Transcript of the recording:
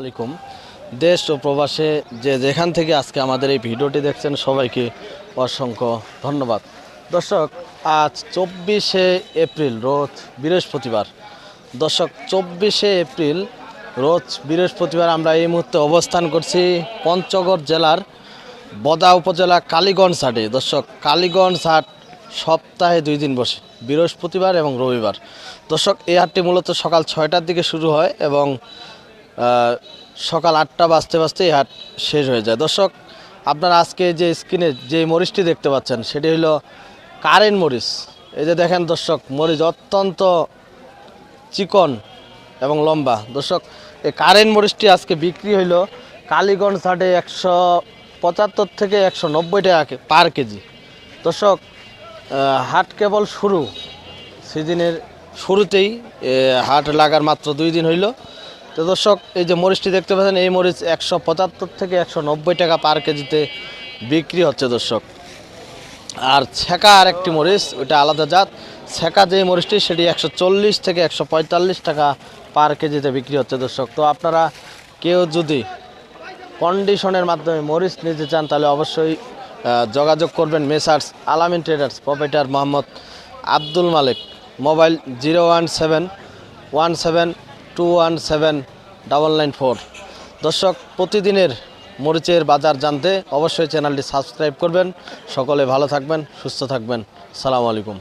আলাইকুম। দেশ ও প্রবাসে যে যেখান থেকে আজকে আমাদের এই ভিডিওটি দেখছেন, সবাইকে অসংখ্য ধন্যবাদ। দর্শক, আজ চব্বিশে এপ্রিল, রোজ বৃহস্পতিবার। দর্শক, চব্বিশে এপ্রিল, রোজ বৃহস্পতিবার আমরা এই মুহূর্তে অবস্থান করছি পঞ্চগড় জেলার বদা উপজেলা কালীগঞ্জ হাটে। দর্শক, কালীগঞ্জ হাট সপ্তাহে দুই দিন বসে, বৃহস্পতিবার এবং রবিবার। দর্শক, এই হাটটি মূলত সকাল ছয়টার দিকে শুরু হয় এবং সকাল আটটা বাজতে বাজতে হাট শেষ হয়ে যায়। দর্শক, আপনারা আজকে যে স্ক্রিনে যে মরিচটি দেখতে পাচ্ছেন, সেটি হলো কারেন্ট মরিচ। এই যে দেখেন দর্শক, মরিচ অত্যন্ত চিকন এবং লম্বা। দর্শক, এই কারেন্ট মরিচটি আজকে বিক্রি হইল কালীগঞ্জ হাটে একশো পঁচাত্তর থেকে একশো নব্বই টাকা পার কেজি। দর্শক হাট কেবল শুরু। সিজনের শুরুতেই হাট লাগার মাত্র দুই দিন হইল। তো দর্শক, এই যে মরিচটি দেখতে পাচ্ছেন, এই মরিচ একশো পঁচাত্তর থেকে একশো নব্বই টাকা পার কেজিতে বিক্রি হচ্ছে দর্শক। আর ছেঁকা আর একটি মরিচ, ওইটা আলাদা জাত। ছেঁকা যে মরিচটি, সেটি একশো চল্লিশ থেকে একশো পঁয়তাল্লিশ টাকা পার কেজিতে বিক্রি হচ্ছে দর্শক। তো আপনারা কেউ যদি কন্ডিশনের মাধ্যমে মরিচ নিতে চান, তাহলে অবশ্যই যোগাযোগ করবেন messrs Alamin traders, proprietor Mohammad Abdul Malik. Mobile zero one seven one seven two one seven double nine four দর্শক, প্রতিদিনের মরিচের বাজার জানতে অবশ্যই চ্যানেলটি সাবস্ক্রাইব করবেন। সকলে ভালো থাকবেন, সুস্থ থাকবেন। সালাম আলাইকুম।